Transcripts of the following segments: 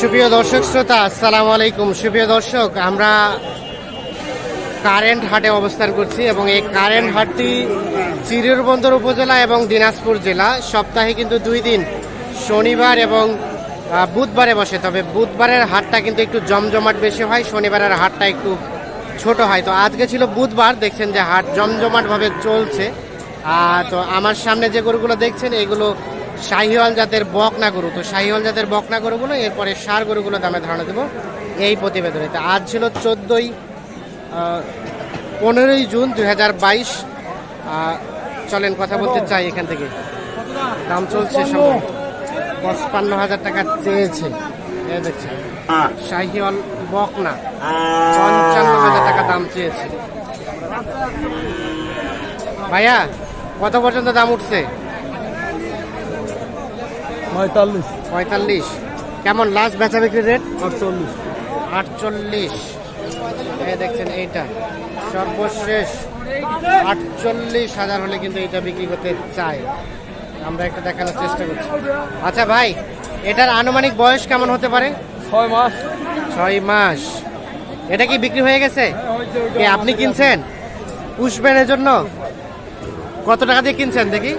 সুপ্রিয় দর্শক শ্রোতা, আসসালামু আলাইকুম। সুপ্রিয় দর্শক, আমরা কারেন্ট হাটে অবস্থান করছি এবং এই কারেন্ট হাটটি চিরিরবন্দর উপজেলা এবং দিনাজপুর জেলা। সপ্তাহে কিন্তু দুই দিন, শনিবার এবং বুধবারে বসে। তবে বুধবারের হাটটা কিন্তু একটু জমজমাট বেশি হয়, শনিবারের হাটটা একটু ছোট হয়। তো আজকে ছিল বুধবার, দেখছেন যে হাট জমজমাটভাবে চলছে। তো আমার সামনে যে গরুগুলো দেখছেন, এগুলো শাহিওয়াল জাতের বকনা গরু, তো শাহিওয়াল জাতের বকনা গরুগুলো, এরপরে সার গরুগুলো দামে ধারণা দেবো এই প্রতিবেদনে। তো আজ ছিল চোদ্দোই পনেরোই জুন দুই হাজার বাইশ। চলেন কথা বলতে চাই এখান থেকে। দাম চলছে সব পঁচপান্ন হাজার টাকা চেয়েছে। এই দেখছেন, শাহিওয়াল বকনা পঞ্চান্ন হাজার টাকা দাম চেয়েছে। ভাইয়া, কত পর্যন্ত দাম উঠছে? পঁয়তাল্লিশ। পঁয়তাল্লিশ। কেমন? লাস্ট বেচা বিক্রি রেট আটচল্লিশ। আটচল্লিশ। দেখছেন এইটা। সর্বশেষ আটচল্লিশ হাজার হলে কিন্তু এটা বিক্রি করতে চাই আমরা একটু দেখানোর চেষ্টা করছি। আচ্ছা ভাই এটার আনুমানিক বয়স কেমন হতে পারে? ছয় মাস। ছয় মাস। এটা কি বিক্রি হয়ে গেছে? কি আপনি কিনছেন? পুষবেন এর জন্য? কত টাকা দিয়ে কিনছেন দেখি?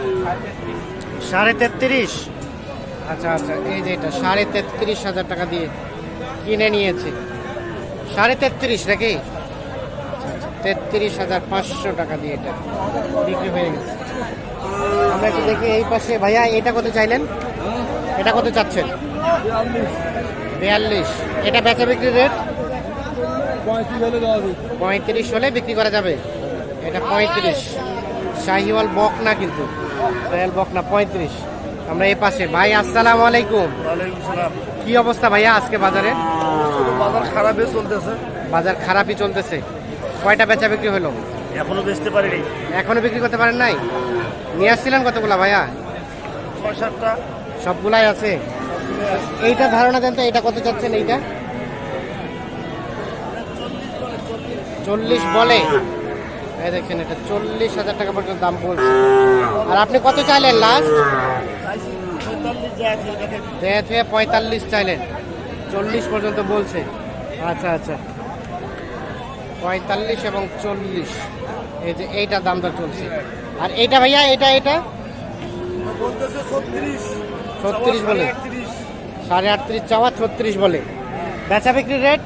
সাড়ে তেত্রিশ। আচ্ছা আচ্ছা এই যে এটা সাড়ে তেত্রিশ হাজার টাকা দিয়ে কিনে নিয়েছে। সাড়ে তেত্রিশ নাকি? তেত্রিশ হাজার পাঁচশো টাকা দিয়ে এটা বিক্রি হয়ে গেছে। আমরা একটু দেখি এই পাশে। ভাইয়া এটা কত চাইলেন? এটা কত চাচ্ছেন? বিয়াল্লিশ। এটা বেচা বিক্রি রেট? পঁয়ত্রিশ হলে পঁয়ত্রিশ হলে বিক্রি করা যাবে? এটা পঁয়ত্রিশ। শাহিওয়াল বক না কিন্তু। শাহিওয়াল বক না পঁয়ত্রিশ। আমরা এই পাশে। ভাই আসসালাম আলাইকুম। কি অবস্থা ভাইয়া আজকে বাজারে? বাজার খারাপই চলতেছে। বাজার খারাপই চলতেছে। কয়টা বেচা বিক্রি হলো? এখনও বেচতে পারিনি। এখনও বিক্রি করতে পারেন নাই? নিয়ে আসছিলেন কতগুলা ভাইয়া? ছয় সাতটা। সবগুলাই আছে। এইটা ধারণা দেন তো এটা কত চাচ্ছেন এইটা? চল্লিশ বলে। এই দেখেন এটা চল্লিশ হাজার টাকা পর্যন্ত দাম বলছে। আর আপনি কত চাইলেন লাস্ট দেড় থেকে পঁয়তাল্লিশ চাইলেন। চল্লিশ পর্যন্ত বলছে। আচ্ছা আচ্ছা। পঁয়তাল্লিশ এবং চল্লিশ। এই যে এইটা দাম দর চলছে। আর এইটা ভাইয়া এটা এটা ছত্রিশ বলে। সাড়ে আটত্রিশ চাওয়া ছত্রিশ বলে। বেচা বিক্রি রেট?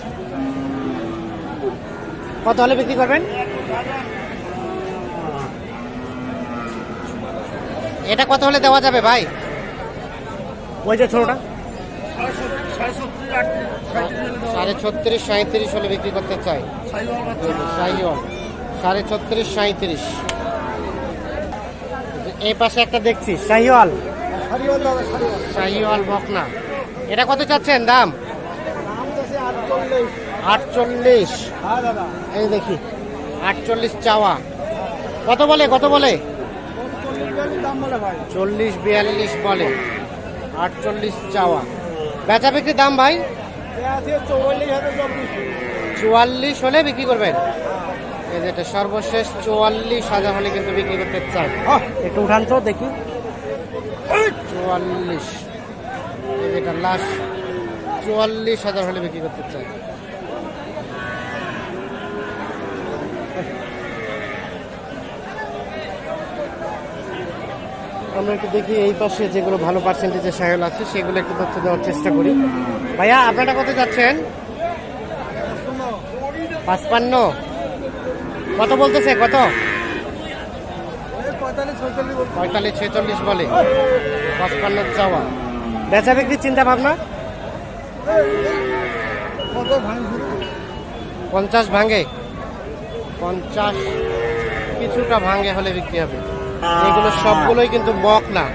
কত হলে বিক্রি করবেন? এটা কত হলে দেওয়া যাবে ভাই? ওই যে ছোটটা সাড়ে ছত্রিশ সাঁত্রিশ হলে বিক্রি করতে চাই। শাহিওয়াল সাড়ে ছত্রিশ সাঁত্রিশ এই পাশে একটা দেখছি। শাহিওয়াল শাহিওয়াল বকনা। এটা কত চাচ্ছেন দাম? আটচল্লিশ। এই দেখি। আটচল্লিশ চাওয়া। কত বলে? কত বলে? চল্লিশ বিয়াল্লিশ বলে। আটচল্লিশ চাওয়া। বেচা বিক্রির দাম ভাই? চৌয়াল্লিশ হলে বিক্রি করবেন। এই যে এটা সর্বশেষ চুয়াল্লিশ হাজার হলে কিন্তু বিক্রি করতে চান। একটু উঠান তো দেখি। চুয়াল্লিশ। এটা লাস্ট চুয়াল্লিশ হাজার হলে বিক্রি করতে চাই আমরা একটু দেখি এই পাশে যেগুলো ভালো পার্সেন্টেজের সাহেল আছে, সেগুলো একটু তথ্য দেওয়ার চেষ্টা করি। ভাইয়া, আপনারা কত যাচ্ছেন? পাঁচপান্ন। কত বলতেছে? কত? পঁয়তাল্লিশ ছেচল্লিশ বলে। পাঁচপান্ন চাওয়া। বেচা বিক্রির চিন্তা ভাবনা পঞ্চাশ ভাঙে। পঞ্চাশ কিছুটা ভাঙে হলে বিক্রি হবে। এগুলো সবগুলোই কিন্তু বক না।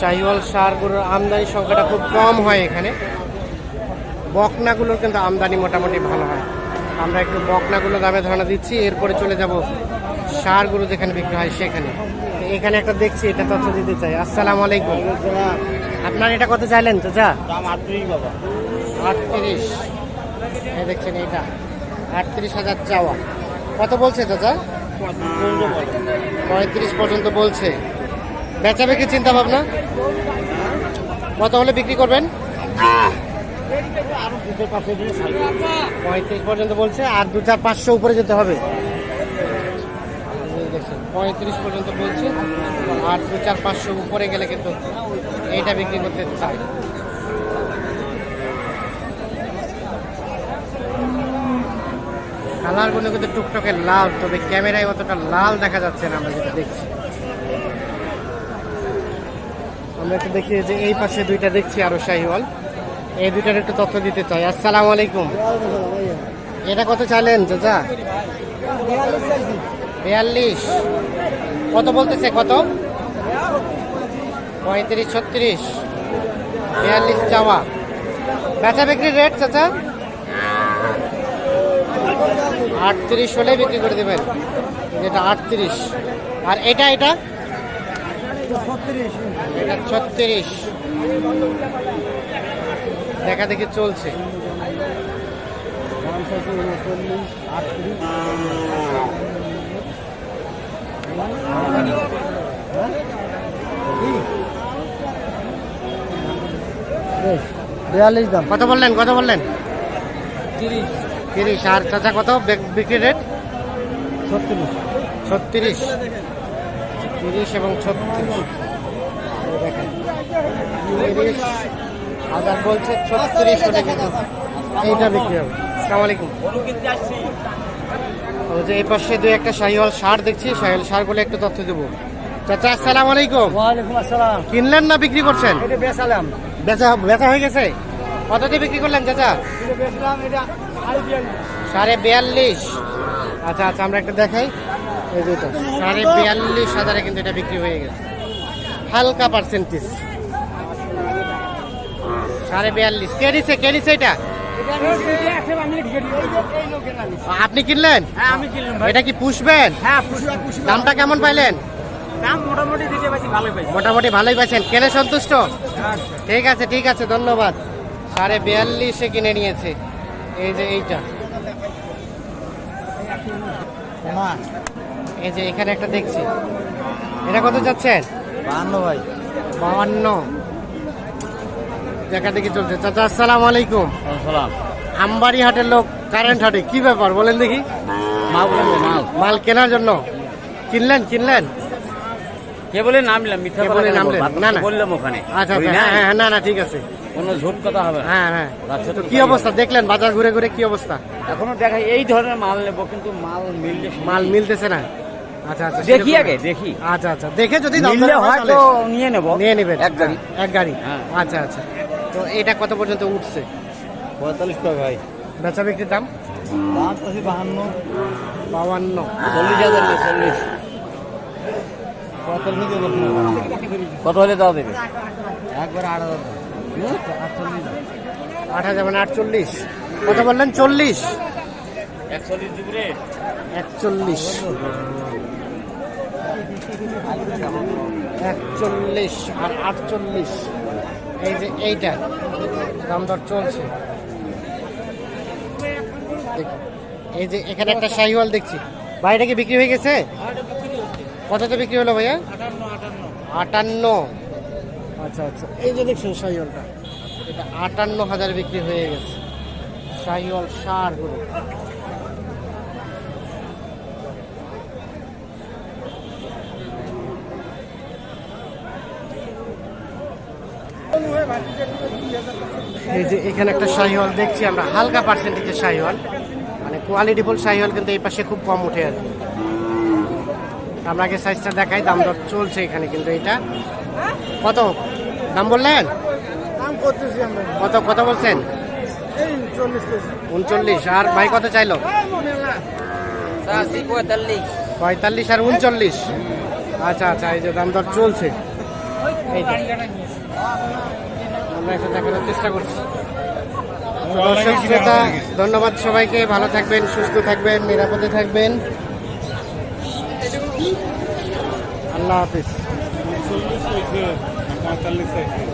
শাহিওয়াল সারগুলোর আমদানি সংখ্যাটা খুব কম হয় এখানে। বকনাগুলোর কিন্তু আমদানি মোটামুটি ভালো হয়। আমরা একটু বকনাগুলো দামে ধারণা দিচ্ছি এরপরে চলে যাব সারগুলো যেখানে বিক্রি হয় সেখানে। তো এখানে একটা দেখছি এটা তথ্য দিতে চাই। আসসালামু আলাইকুম। আপনার এটা কত চাইলেন চাচা? দাম আটত্রিশ এই দেখছেন এটা আটত্রিশ হাজার চাওয়া। কত বলছে চাচা? পঁয়ত্রিশ পর্যন্ত বলছে। বেচা বিক্রি চিন্তা ভাবনা কত হলে বিক্রি করবেন? পঁয়ত্রিশ পর্যন্ত বলছে, আর দু চার পাঁচশো উপরে যেতে হবে। পঁয়ত্রিশ পর্যন্ত বলছে, আর দু চার পাঁচশো উপরে গেলে কিন্তু এইটা বিক্রি করতে চাই কালারগুলো কিন্তু টুকটকে লাল, তবে ক্যামেরায় অতটা লাল দেখা যাচ্ছে না, আমরা যেটা দেখছি। আমরা একটু দেখি যে এই পাশে দুইটা দেখছি আরও শাহিওয়াল। এই দুইটার একটু তথ্য দিতে চাই। আসসালামু আলাইকুম। এটা কত চাইলেন, চাচা? বিয়াল্লিশ। কত বলতেছে, কত? পঁয়ত্রিশ, ছত্রিশ। বিয়াল্লিশ চাওয়া। বেচা বিক্রির রেট চাচা? আটত্রিশ হলে বিক্রি করে দেবেন। যেটা আটত্রিশ। আর এটা এটা? এটা ছত্রিশ। দেখা দেখি চলছে। বিয়াল্লিশ দাম। কত বললেন কত বললেন? তিরিশ। তিরিশ আর চাচা কত? বিক- বিক্রি রেট ছত্রিশ। ছত্রিশ। তিরিশ এবং ছত্রিশ। দেখেন। তিরিশ। হাজার বলছে ছত্রিশ এইটা বিক্রি হবে। আসসালামু আলাইকুম। ও যে এই পাশে দুই একটা শাহিওয়াল সার দেখছি শাহিওয়াল সারগুলো একটু তথ্য দেবো। চাচা আসসালামু আলাইকুম। ওয়ালাইকুম আসসালাম। কিনলেন না বিক্রি করছেন? এটা বেচালাম। বেচা বেচা হয়ে গেছে? কত দিয়ে বিক্রি করলেন চাচা? এটা বেচলাম এটা সাড়ে বিয়াল্লিশ। আচ্ছা আচ্ছা আমরা একটা দেখাই। এই যে সাড়ে বিয়াল্লিশ হাজারে কিন্তু এটা বিক্রি হয়ে গেছে। হালকা পার্সেন্টেজ সাড়ে বিয়াল্লিশ। কে দিছে কে দিছে এটা? আপনি কিনলেন? হ্যাঁ এটা কি পুষবেন? হ্যাঁ দামটা কেমন পাইলেন? মোটামুটি ভালোই পাইছেন। কেনে সন্তুষ্ট? আচ্ছা ঠিক আছে ঠিক আছে ধন্যবাদ। সাড়ে বিয়াল্লিশে কিনে নিয়েছে। এই যে এইটা। এই যে এখানে একটা দেখছি। এটা কত যাচ্ছেন বাহান্ন ভাই। বাহান্ন। দেখা দেখি চলছে। চাচা আসসালামু আলাইকুম। সালাম। আমবাড়ি হাটের লোক কারেন্ট হাটে কি ব্যাপার বলেন দেখি। মাল মাল মাল কেনার জন্য। কিনলেন কিনলেন? কে বলে নামলাম মিথ্যা বলে নামলেন? না, না। বললাম ওখানে। আচ্ছা আচ্ছা। না, হ্যাঁ হ্যাঁ না না ঠিক আছে। কোনো ঝুট কথা হবে হ্যাঁ হ্যাঁ। তো তো কি অবস্থা? দেখলেন বাজার ঘুরে ঘুরে কি অবস্থা? এখনও দেখাই এই ধরনের মাল নেব কিন্তু মাল মিললে মাল মিলতেছে না। আচ্ছা আচ্ছা দেখি আগে দেখি। আচ্ছা আচ্ছা দেখে যদি দাম মিললে হয় তাহলে। নিয়ে নেব। নিয়ে নেবেন। এক গাড়ি। এক গাড়ি। হ্যাঁ। আচ্ছা আচ্ছা। তো এটা কত পর্যন্ত উঠছে? পঁয়তাল্লিশ টাকা ভাই। বেচা বিক্রির দাম? দাম তো বাহান্ন। বাউান্ন চল্লিশ হাজার চল্লিশ। কত হলে দাও দেবে? একবার আট হাজার। আট হাজার মানে আটচল্লিশ। কত বললেন চল্লিশ। একচল্লিশ। একচল্লিশ আর আটচল্লিশ। এই যে এইটা, দাম দর চলছে। এই যে এখানে একটা শাহিওয়াল দেখছি। ভাইটা কি বিক্রি হয়ে গেছে? কততে বিক্রি হলো ভাইয়া? আটান্ন। আচ্ছা আচ্ছা। এই যে দেখছেন শাহিওয়ালটা, এটা আটান্ন হাজার বিক্রি হয়ে গেছে। শাহিওয়াল সারগুলো এই যে এখানে একটা শাহিওয়াল দেখছি আমরা, হালকা পার্সেন্টেজের শাহিওয়াল। মানে কোয়ালিটিফুল শাহিওয়াল, কিন্তু এই পাশে খুব কম উঠে আর কি। আমরা আগে সাইজটা দেখাই, দাম দর চলছে এখানে কিন্তু এটা। কত? দাম বললেন? কত কত বলছেন? উনচল্লিশ। আর ভাই কত চাইলো? পঁয়তাল্লিশ। আর উনচল্লিশ। আচ্ছা আচ্ছা এই যে দাম দর চলছে। আমরা দেখানোর চেষ্টা করছি। দর্শক শ্রোতা ধন্যবাদ সবাইকে। ভালো থাকবেন সুস্থ থাকবেন নিরাপদে থাকবেন। আল্লাহ হাফিজ। পঁয়তাল্লিশ